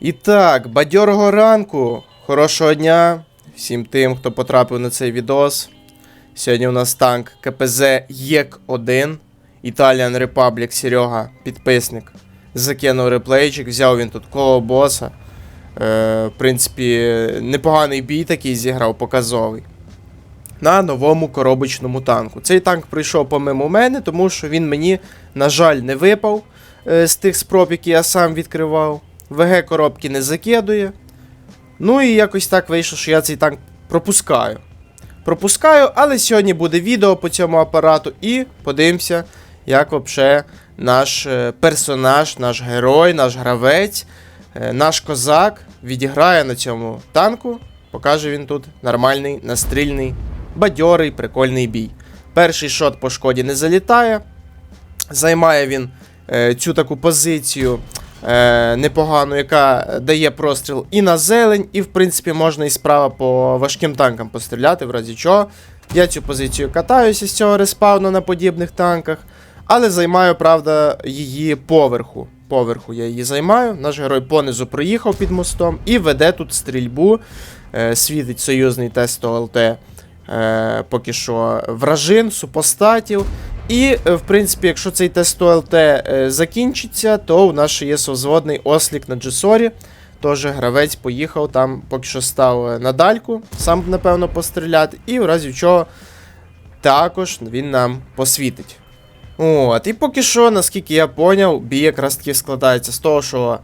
І так, бадьорого ранку, хорошого дня всім тим, хто потрапив на цей відос. Сьогодні у нас танк КПЗ ЄК-1, Italian Republic Серега, підписник. Закинув реплейчик, взяв він тут коло боса. Е, в принципі, непоганий бій такий зіграв, показовий. На новому коробочному танку. Цей танк прийшов помимо мене, тому що він мені, на жаль, не випав е, з тих спроб, які я сам відкривав. ВГ коробки не закидує. Ну і якось так вийшло, що я цей танк пропускаю. Пропускаю, але сьогодні буде відео по цьому апарату і подивимося, як взагалі наш е, персонаж, наш герой, наш гравець, е, наш козак відіграє на цьому танку. Покаже він тут нормальний, настрільний, бадьорий, прикольний бій. Перший шот по шкоді не залітає. Займає він е, цю таку позицію е, непогану, яка дає простріл і на зелень, і в принципі можна і справа по важким танкам постріляти, в разі чого. Я цю позицію катаюся з цього респауну на подібних танках, але займаю, правда, її поверху. Поверху я її займаю. Наш герой понизу проїхав під мостом і веде тут стрільбу. Е, світить союзний тест ОЛТ. Е, поки що вражин, супостатів. І, е, в принципі, якщо цей тест ОЛТ е, закінчиться, то у нас ще є созводний ослік на Джесорі. Тож гравець поїхав там, поки що став е, на дальку, сам, напевно, постріляти, і в разі чого також він нам посвітить. От, і поки що, наскільки я поняв, бій якраз таки складається з того, що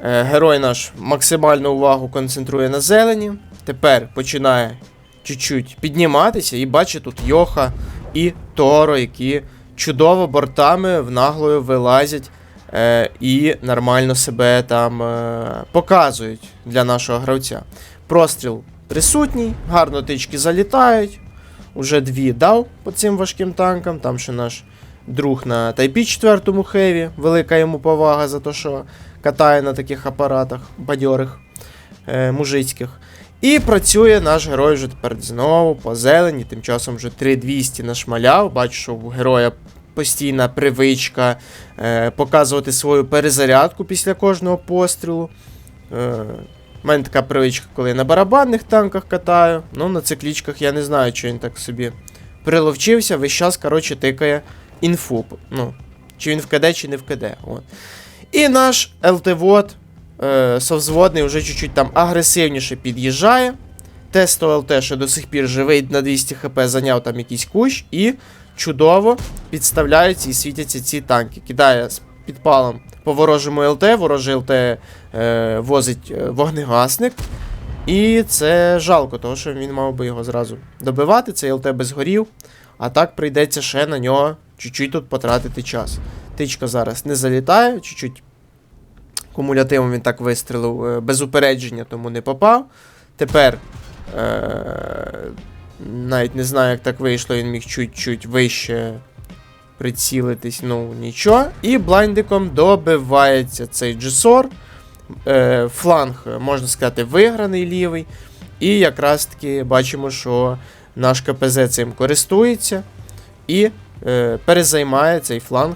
е, герой наш максимальну увагу концентрує на зелені. Тепер починає чуть-чуть підніматися і бачить тут Йоха і Торо, які чудово бортами в наглою вилазять е, і нормально себе там е, показують для нашого гравця. Простріл присутній, гарно тички залітають. Уже дві дав по цим важким танкам. Там ще наш друг на Тайпі 4 хеві. Велика йому повага за те, що катає на таких апаратах бадьорих е, мужицьких. І працює наш герой вже тепер знову по зелені. Тим часом вже 3200 нашмаляв. Бачу, що у героя постійна привичка е, показувати свою перезарядку після кожного пострілу. Е, у мене така привичка, коли я на барабанних танках катаю. Ну, на циклічках я не знаю, чи він так собі приловчився, весь час, коротше, тикає інфу. Ну, чи він в КД, чи не в КД. От. І наш ЛТВОД е, совзводний вже чуть-чуть там агресивніше під'їжджає. Тесто ЛТ ще до сих пір живий на 200 хп, зайняв там якийсь кущ і чудово підставляються і світяться ці танки. Кидає з підпалом по ворожому ЛТ, ворожий ЛТ е, возить е, вогнегасник. І це жалко, тому що він мав би його зразу добивати, цей ЛТ без горів. А так прийдеться ще на нього чуть-чуть тут потратити час. Тичка зараз не залітає, чуть-чуть кумулятивом він так вистрілив е, без упередження, тому не попав. Тепер е- навіть не знаю, як так вийшло, він міг чуть-чуть вище прицілитись, ну нічого. І блайндиком добивається цей Джесор. Е, фланг, можна сказати, виграний лівий. І якраз таки бачимо, що наш КПЗ цим користується і е, перезаймає цей фланг,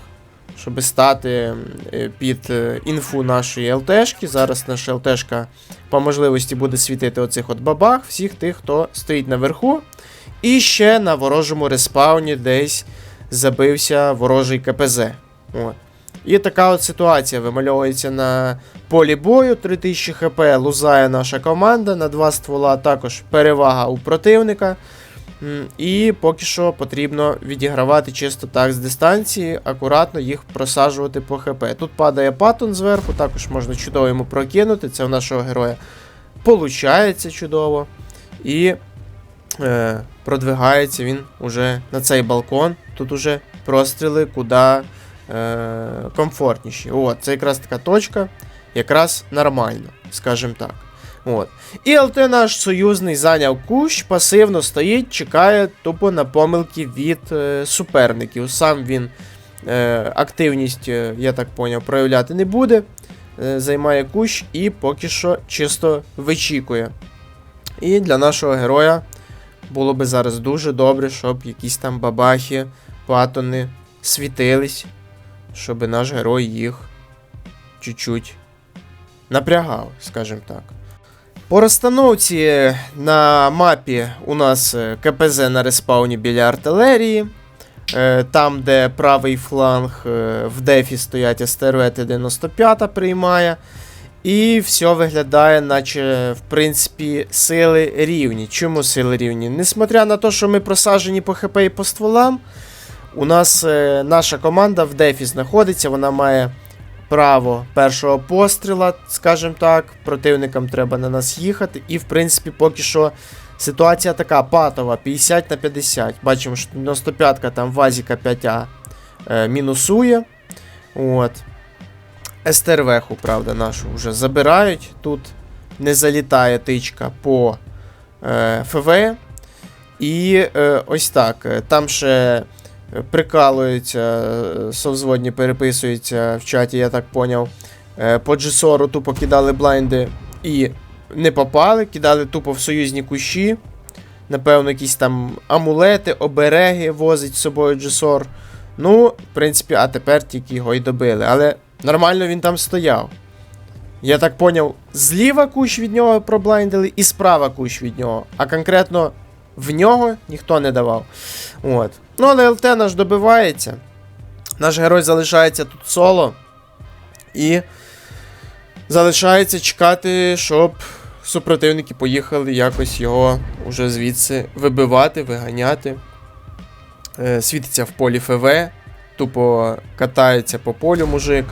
щоб стати е, під е, інфу нашої ЛТшки. Зараз наша ЛТшка по можливості буде світити оцих от бабах, всіх тих, хто стоїть наверху. І ще на ворожому респауні десь забився ворожий КПЗ. От. І така от ситуація вимальовується на полі бою. 3000 хп лузає наша команда. На два ствола також перевага у противника. І поки що потрібно відігравати чисто так з дистанції, акуратно їх просаджувати по ХП. Тут падає патон зверху, також можна чудово йому прокинути. Це у нашого героя получається чудово. І е, продвигається він уже на цей балкон. Тут уже простріли куди е, комфортніші. От, це якраз така точка, якраз нормально, скажімо так. От. І ЛТ наш союзний зайняв кущ, пасивно стоїть, чекає тупо на помилки від е, суперників. Сам він е, активність, е, я так поняв, проявляти не буде. Е, займає кущ і поки що чисто вичікує. І для нашого героя було би зараз дуже добре, щоб якісь там бабахи, патони світились, щоб наш герой їх чуть-чуть напрягав, скажімо так. По розстановці на мапі у нас е, КПЗ на респауні біля артилерії. Е, Там, де правий фланг е, в дефі стоять стервет 95 приймає. І все виглядає, наче, в принципі, сили рівні. Чому сили рівні? Несмотря на те, що ми просаджені по ХП і по стволам, у нас наша команда в дефі знаходиться, вона має право першого постріла, скажімо так. Противникам треба на нас їхати. І, в принципі, поки що ситуація така патова: 50 на 50. Бачимо, що 95-ка там Вазіка 5А е, мінусує. От. СТРВху, правда, нашу вже забирають. Тут не залітає тичка по е, ФВ. І е, ось так. е, Там ще прикалуються, совзводні переписуються в чаті, я так поняв. Е, по Джесору тупо кидали блайнди і не попали, кидали тупо в союзні кущі. Напевно, якісь там амулети, обереги возить з собою Джесор. Ну, в принципі, а тепер тільки його й добили. Але нормально він там стояв. Я так поняв, зліва кущ від нього проблайндили і справа кущ від нього. А конкретно в нього ніхто не давав. От. Ну, але ЛТ наш добивається. Наш герой залишається тут соло. І залишається чекати, щоб супротивники поїхали якось його уже звідси вибивати, виганяти. Е, світиться в полі ФВ, тупо катається по полю мужик.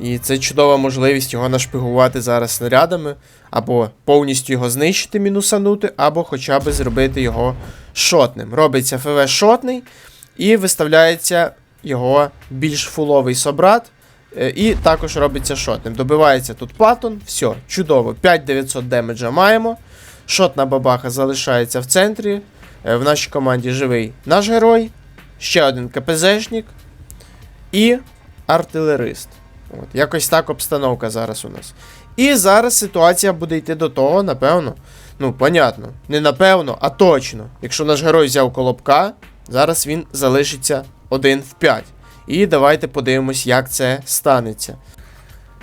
І це чудова можливість його нашпигувати зараз снарядами, або повністю його знищити, мінусанути, або хоча б зробити його шотним. Робиться ФВ шотний і виставляється його більш фуловий собрат. е, І також робиться шотним. Добивається тут Паттон, все, чудово. 5900 демеджа маємо. Шотна бабаха залишається в центрі. Е, В нашій команді живий наш герой, ще один КПЗшник і артилерист. От, якось так обстановка зараз у нас. І зараз ситуація буде йти до того, напевно. Ну, понятно, не напевно, а точно. Якщо наш герой взяв колобка, зараз він залишиться 1 в 5. І давайте подивимось, як це станеться.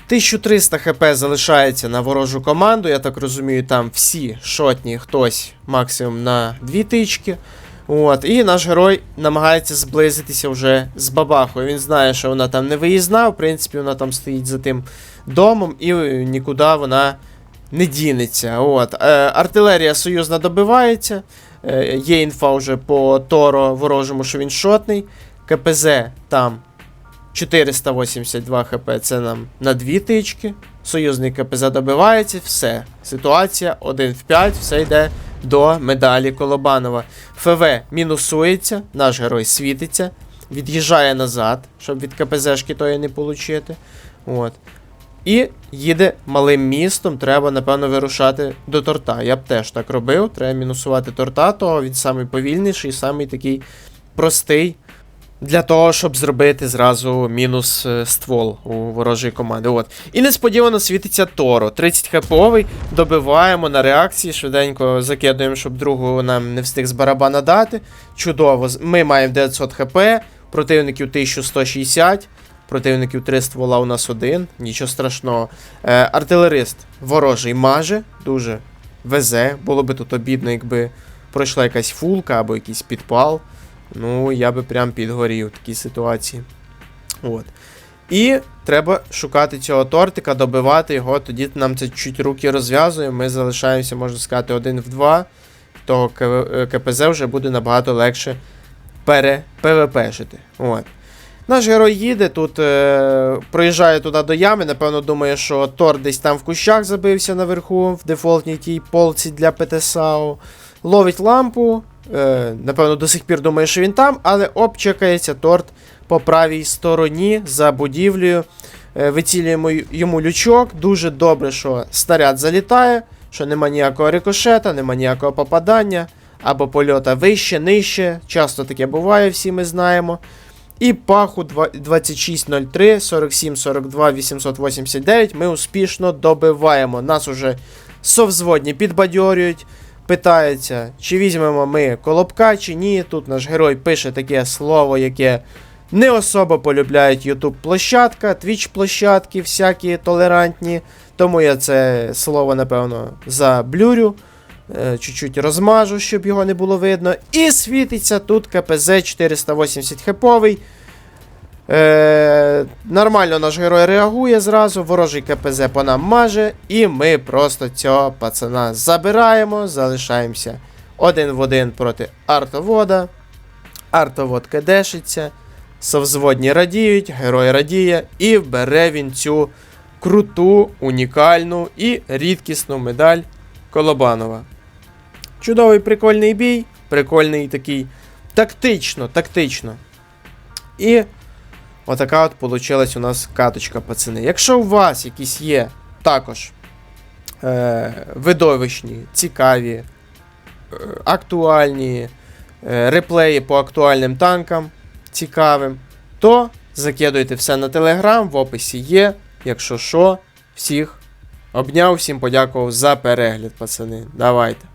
1300 хп залишається на ворожу команду. Я так розумію, там всі шотні, хтось максимум на 2 тички. От, і наш герой намагається зблизитися вже з бабахою. Він знає, що вона там не виїзна, в принципі, вона там стоїть за тим домом, і нікуди вона не дінеться. От. Е, артилерія союзна добивається. Е, є інфа вже по Торо ворожому, що він шотний. КПЗ там 482 хп, це нам на 2 тички. Союзний КПЗ добивається, все. Ситуація 1 в 5, все йде до медалі Колобанова. ФВ мінусується, наш герой світиться, від'їжджає назад, щоб від КПЗшки тої не отримати. От. І їде малим містом, треба, напевно, вирушати до торта. Я б теж так робив. Треба мінусувати торта, то він самий повільніший, самий такий простий. Для того, щоб зробити зразу мінус е, ствол у ворожої команди. От. І несподівано світиться Торо. 30 хповий, добиваємо на реакції, швиденько закидуємо, щоб другу нам не встиг з барабана дати. Чудово. Ми маємо 900 хп, противників 1160, противників 3 ствола у нас один, нічого страшного. Е, артилерист ворожий маже, дуже везе. Було би тут обідно, якби пройшла якась фулка або якийсь підпал. Ну, я би прям підгорів в такій ситуації. От. І треба шукати цього тортика, добивати його, тоді нам це чуть руки розв'язує. Ми залишаємося, можна сказати, один в два. Того е, КПЗ вже буде набагато легше пере ПВПшити. От. Наш герой їде, тут е, проїжджає туди до ями, напевно, думає, що Тор десь там в кущах забився наверху, в дефолтній тій полці для ПТСАУ. Ловить лампу. Е, напевно, до сих пір думає, що він там, але оп, чекається торт по правій стороні за будівлею. Е, вицілюємо йому лючок. Дуже добре, що снаряд залітає, що нема ніякого рикошета, нема ніякого попадання, або польота вище, нижче. Часто таке буває, всі ми знаємо. І паху 2603, 47, 42, 889 ми успішно добиваємо. Нас уже совзводні підбадьорюють. Питаються, чи візьмемо ми колобка, чи ні. Тут наш герой пише таке слово, яке не особо полюбляють YouTube площадка, Twitch площадки, всякі толерантні. Тому я це слово, напевно, заблюрю. е, Чуть-чуть розмажу, щоб його не було видно. І світиться тут КПЗ 480 хеповий. Е, нормально наш герой реагує зразу, ворожий КПЗ по нам маже, і ми просто цього пацана забираємо, залишаємося один в один проти артовода. Артовод кедешиться, совзводні радіють, герой радіє, і бере він цю круту, унікальну і рідкісну медаль Колобанова. Чудовий прикольний бій, прикольний такий тактично, тактично. І отака от получилась у нас каточка, пацани. Якщо у вас якісь є також е, видовищні, цікаві, е, актуальні е, реплеї по актуальним танкам цікавим, то закидуйте все на телеграм, в описі є. Якщо що, всіх обняв, всім подякував за перегляд, пацани. Давайте.